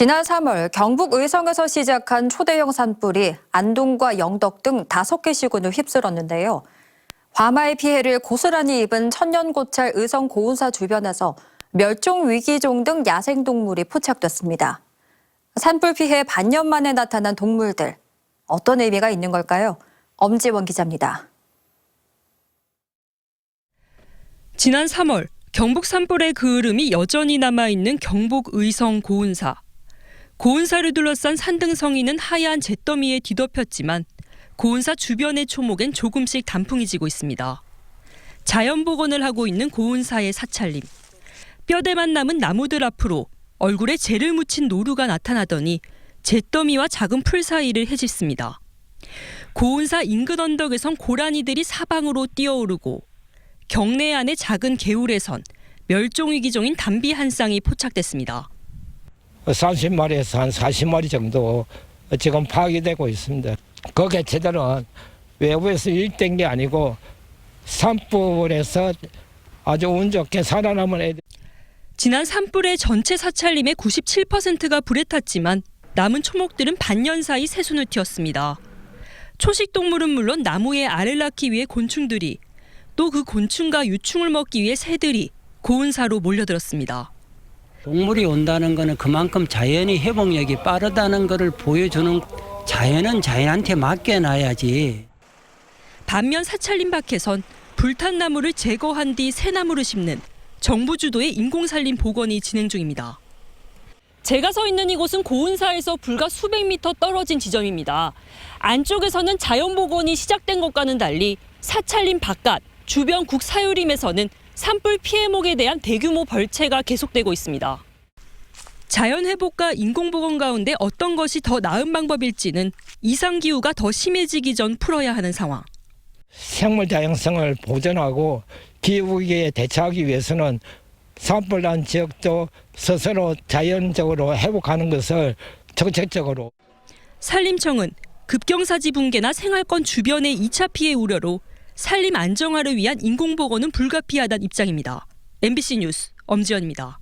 지난 3월 경북 의성에서 시작한 초대형 산불이 안동과 영덕 등 다섯 개 시군을 휩쓸었는데요. 화마의 피해를 고스란히 입은 천년고찰 의성 고운사 주변에서 멸종 위기종 등 야생동물이 포착됐습니다. 산불 피해 반년 만에 나타난 동물들 어떤 의미가 있는 걸까요? 엄지원 기자입니다. 지난 3월 경북 산불의 그을음이 여전히 남아있는 경북 의성 고운사. 고운사를 둘러싼 산등성이는 하얀 잿더미에 뒤덮였지만 고운사 주변의 초목엔 조금씩 단풍이 지고 있습니다. 자연 복원을 하고 있는 고운사의 사찰림. 뼈대만 남은 나무들 앞으로 얼굴에 재를 묻힌 노루가 나타나더니 잿더미와 작은 풀 사이를 헤집습니다. 고운사 인근 언덕에선 고라니들이 사방으로 뛰어오르고 경내 안의 작은 개울에선 멸종위기종인 담비 한 쌍이 포착됐습니다. 30마리에서 한 40마리 정도 지금 파악이 되고 있습니다. 그 개체들은 외부에서 일된 게 아니고 산불에서 아주 운 좋게 살아남은 애들. 지난 산불의 전체 사찰림의 97%가 불에 탔지만 남은 초목들은 반년 사이 새순을 틔웠습니다. 초식 동물은 물론 나무에 알을 낳기 위해 곤충들이 또 그 곤충과 유충을 먹기 위해 새들이 고운사로 몰려들었습니다. 동물이 온다는 거는 그만큼 자연이 회복력이 빠르다는 것을 보여주는 자연은 자연한테 맡겨놔야지. 반면 사찰림 밖에선 불탄 나무를 제거한 뒤 새 나무를 심는 정부 주도의 인공산림 복원이 진행 중입니다. 제가 서 있는 이곳은 고운사에서 불과 수백 미터 떨어진 지점입니다. 안쪽에서는 자연 복원이 시작된 것과는 달리 사찰림 바깥 주변 국사유림에서는 산불 피해목에 대한 대규모 벌채가 계속되고 있습니다. 자연 회복과 인공 복원 가운데 어떤 것이 더 나은 방법일지는 이상 기후가 더 심해지기 전 풀어야 하는 상황. 생물 다양성을 보존하고 기후 위기에 대처하기 위해서는 산불 난 지역도 스스로 자연적으로 회복하는 것을 정책적으로 산림청은 급경사지 붕괴나 생활권 주변의 2차 피해 우려로 산림 안정화를 위한 인공복원은 불가피하다는 입장입니다. MBC 뉴스 엄지연입니다.